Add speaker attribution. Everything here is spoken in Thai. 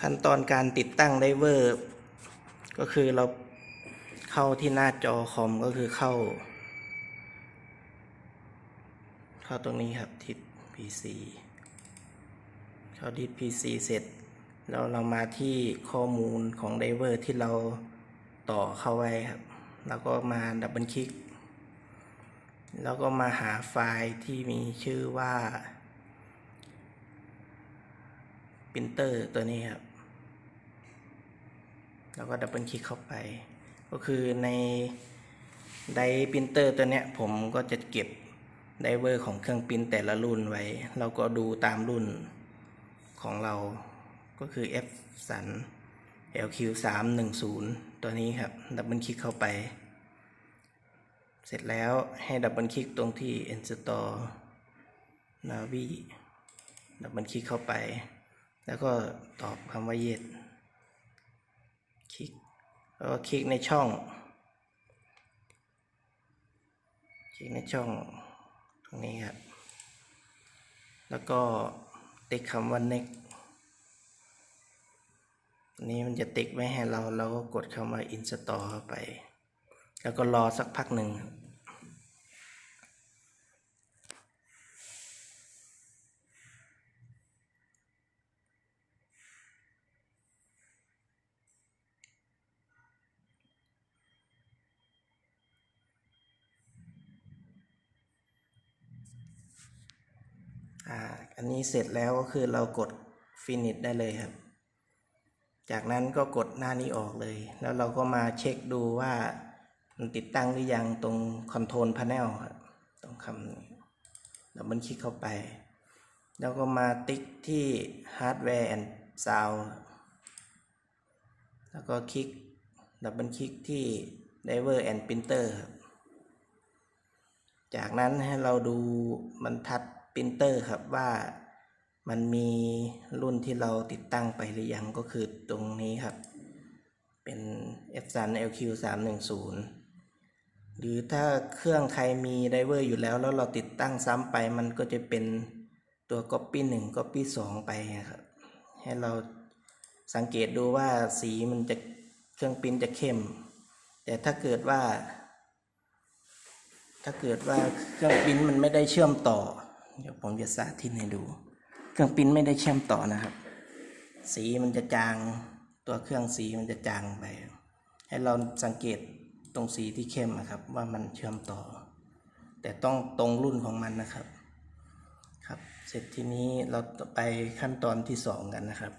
Speaker 1: ขั้นตอนการติดตั้งไดเวอร์ ก็คือเราเข้าที่หน้าจอคอมก็คือเข้า เข้าตรงนี้ครับทิศ PC เข้าทิศ PC เสร็จ แล้วเรามาที่ข้อมูลของไดเวอร์ที่เราต่อเข้าไว้ครับ แล้วก็มาดับเบิลคลิก แล้วก็มาหาไฟล์ที่มีชื่อว่าปรินเตอร์ตัวนี้ครับ แล้วก็ดับเบิลคลิกเข้าไป ก็คือในไดปรินเตอร์ตัวเนี้ยผมก็จะเก็บไดเวอร์ของเครื่องปรินแต่ละรุ่นไว้ เราก็ดูตามรุ่นของเราก็คือ F สัน LQ 3 1 0ตัวนี้ครับ ดับเบิลคลิกเข้าไป เสร็จแล้วให้ดับเบิลคลิกตรงที่ install navi ดับเบิลคลิกเข้าไป แล้วก็ตอบคำว่า yes คลิกแล้วก็คลิกในช่อง คลิกในช่องตรงนี้ครับ แล้วก็ติ๊กคำว่า next นนี้มันจะติ๊กไว้ให้เรา เราก็กดคำว่า install เข้าไป แล้วก็รอสักพักหนึ่งครับ อันนี้เสร็จแล้วก็คือเรากด finish ได้เลยครับ จากนั้นก็กดหน้านี้ออกเลย แล้วเราก็มาเช็คดูว่ามันติดตั้งหรือยังตรง Control Panel ครับตรงคำนี้ดับเบิลคลิกเข้าไป แล้วก็มาติ๊กที่ Hardware and Sound แล้วก็คลิกดับเบิลคลิกที่ Driver and Printer ครับจากนั้นให้เราดูบรรทัด ปรินเตอร์ครับว่ามันมีรุ่นที่เราติดตั้งไปหรือยังก็คือตรงนี้ครับ เป็น f 3 LQ 3 1 0 หรือถ้าเครื่องใครมีไดเวอร์อยู่แล้ว แล้วเราติดตั้งซ้ำไปมันก็จะเป็นตัว Copy 1 Copy 2 ไปครับ ให้เราสังเกตดูว่าสีมันจะเครื่องปริ้นจะเข้ม แต่ถ้าเกิดว่า ถ้าเกิดว่าเครื่องปริ้นมันไม่ได้เชื่อมต่อ เดี๋ยวผมจะสาธิตให้ดู เครื่องปิ้นไม่ได้เชื่อมต่อนะครับ สีมันจะจาง ตัวเครื่องสีมันจะจางไป ให้เราสังเกตตรงสีที่เข้มนะครับ ว่ามันเชื่อมต่อ แต่ต้องตรงรุ่นของมันนะครับ ครับ เสร็จทีนี้เราไปขั้นตอนที่สองกันนะครับ